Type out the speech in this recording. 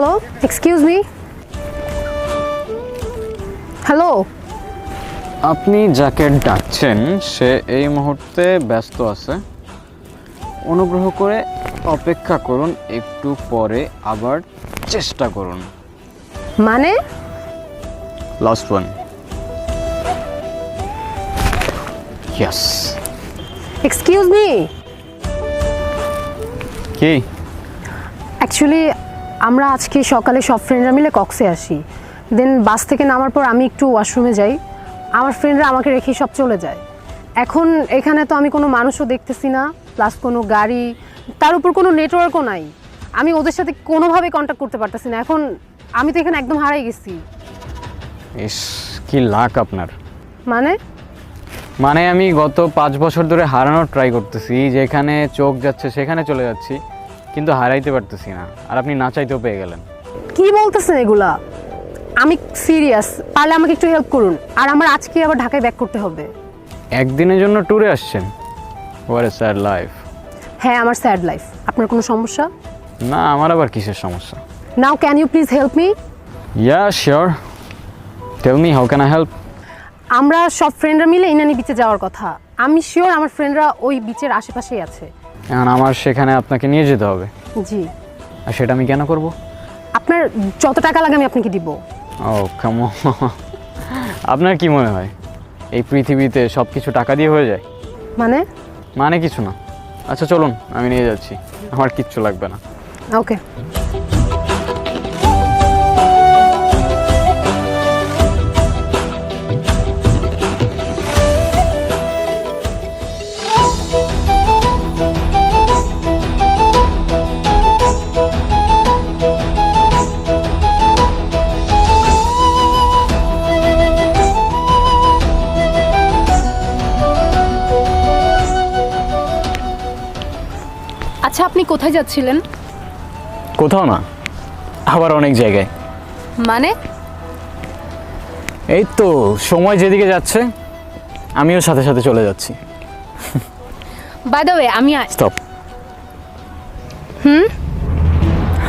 Hello excuse me hello আপনি যাকে ডাকছেন সে এই মুহূর্তে ব্যস্ত আছে। অনুগ্রহ করে অপেক্ষা করুন একটু পরে আবার চেষ্টা করুন। মানে? Last one yes excuse me কি? অ্যাকচুয়ালি আমরা আজকে সকালে সব ফ্রেন্ডরা মিলে কক্সে আসি। দেন বাস থেকে নামার পর আমি একটু ওয়াশরুমে যাই। আমার ফ্রেন্ডরা আমাকে রেখে সব চলে যায়। এখন এখানে তো আমি কোনো মানুষও দেখতেছি না প্লাস কোনো গাড়ি তার উপর কোনো নেটওয়ার্কও নাই। আমি ওদের সাথে কোনোভাবে কন্ট্যাক্ট করতে পারতেছি না। এখন আমি তো এখানে একদম হারাই গেছি। ইস কি লাক আপনার। মানে? মানে আমি গত পাঁচ বছর ধরে হারানোর ট্রাই করতেছি। যেখানে চোখ যাচ্ছে সেখানে চলে যাচ্ছি। কিন্তু হারাইতে পারতেছি না। আর আপনি না চাইতেও পেয়ে গেলেন। কি বলতেছেন এগুলা? আমি সিরিয়াস পারলে আমাকে একটু হেল্প করুন। আর আমার আজকে আবার ঢাকায় ব্যাক করতে হবে। একদিনের জন্য ট্যুরে আসছেন? ওয়ার এ স্যার লাইফ হ্যাঁ আমার স্যাড লাইফ আপনার কোনো সমস্যা? না আমার আবার কিসের সমস্যা? Now can you please help me yeah sure tell me how can I help আমরা সব ফ্রেন্ডরা মিলে ইনানি বিচে যাওয়ার কথা। আমি শিওর আমার ফ্রেন্ডরা ওই বিচের আশেপাশেই আছে। এখন আমার সেখানে আপনাকে নিয়ে যেতে হবে। জি। আর সেটা আমি কেন করব? আপনার যত টাকা লাগে আমি আপনাকে দিব। ও কেমন আপনার কি মনে হয়? এই পৃথিবীতে সব কিছু টাকা দিয়ে হয়ে যায়? মানে? মানে কিছু না। আচ্ছা চলুন আমি নিয়ে যাচ্ছি। আমার কিচ্ছু লাগবে না। ওকে। আচ্ছা আপনি কোথায় যাচ্ছিলেন? কোথাও না আবার অনেক জায়গায়। মানে? এই তো সময় যেদিকে যাচ্ছে আমিও সাথে সাথে চলে যাচ্ছি। বাই দ্য ওয়ে আমি স্টপ হুম?